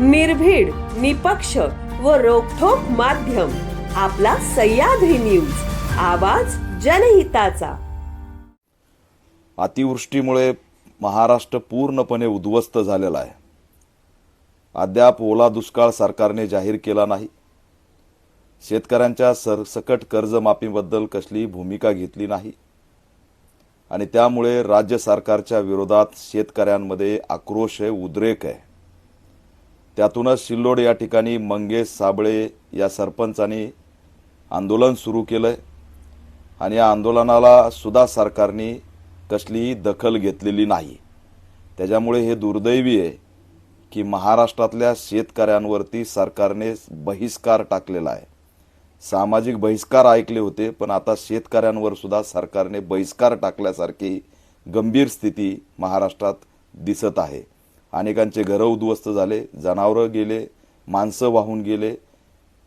निर्भीड निपक्ष व रोखोक माध्यम. आपला सह्याद्री न्यूज. आवाज जनहिताचा. अतिवृष्टीमुळे महाराष्ट्र पूर्णपणे उद्ध्वस्त झालेला आहे. अद्याप ओला दुष्काळ सरकारने जाहीर केला नाही. शेतकऱ्यांच्या सरसकट कर्जमाफीबद्दल कसली भूमिका घेतली नाही. आणि त्यामुळे राज्य सरकारच्या विरोधात शेतकऱ्यांमध्ये आक्रोश आहे उद्रेक आहे. त्यातूनच सिल्लोड या ठिकाणी मंगेश साबळे या सरपंचांनी आंदोलन सुरू केलं आहे आणि या आंदोलनाला सुद्धा सरकारने कसलीही दखल घेतलेली नाही. त्याच्यामुळे हे दुर्दैवी आहे की महाराष्ट्रातल्या शेतकऱ्यांवरती सरकारने बहिष्कार टाकलेला आहे. सामाजिक बहिष्कार ऐकले होते पण आता शेतकऱ्यांवर सुद्धा सरकारने बहिष्कार टाकल्यासारखी गंभीर स्थिती महाराष्ट्रात दिसत आहे. अनेकांचे घरं उद्ध्वस्त झाले जनावरं गेले माणसं वाहून गेले.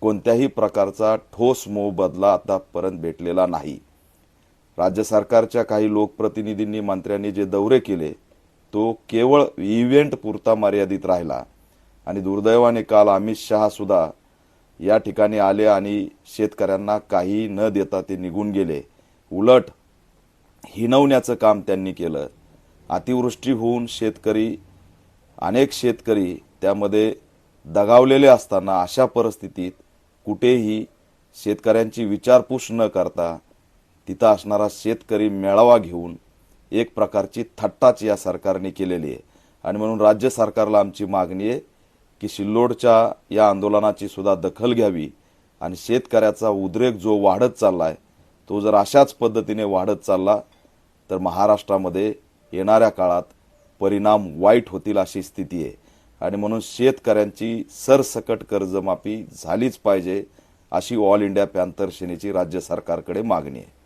कोणत्याही प्रकारचा ठोस मोबदला आतापर्यंत भेटलेला नाही. राज्य सरकारच्या काही लोकप्रतिनिधींनी मंत्र्यांनी जे दौरे केले तो केवळ इव्हेंट पुरता मर्यादित राहिला. आणि दुर्दैवाने काल अमित शहासुद्धा या ठिकाणी आले आणि शेतकऱ्यांना काही न देता ते निघून गेले. उलट हिनवण्याचं काम त्यांनी केलं. अतिवृष्टी होऊन शेतकरी अनेक शेतकरी त्यामध्ये दगावलेले असताना अशा परिस्थितीत कुठेही शेतकऱ्यांची विचारपूस न करता तिथं असणारा शेतकरी मेळावा घेऊन एक प्रकारची थट्टाच या सरकारने केलेली आहे. आणि म्हणून राज्य सरकारला आमची मागणी आहे की सिल्लोडच्या या आंदोलनाची सुद्धा दखल घ्यावी आणि शेतकऱ्याचा उद्रेक जो वाढत चालला आहे तो जर अशाच पद्धतीने वाढत चालला तर महाराष्ट्रामध्ये येणाऱ्या काळात परिणाम वाईट होतील अशी स्थिती आहे. आणि म्हणून शेतकऱ्यांची सरसकट कर्जमाफी झालीच पाहिजे अशी ऑल इंडिया पॅन्थर सेनेची राज्य सरकारकडे मागणी आहे.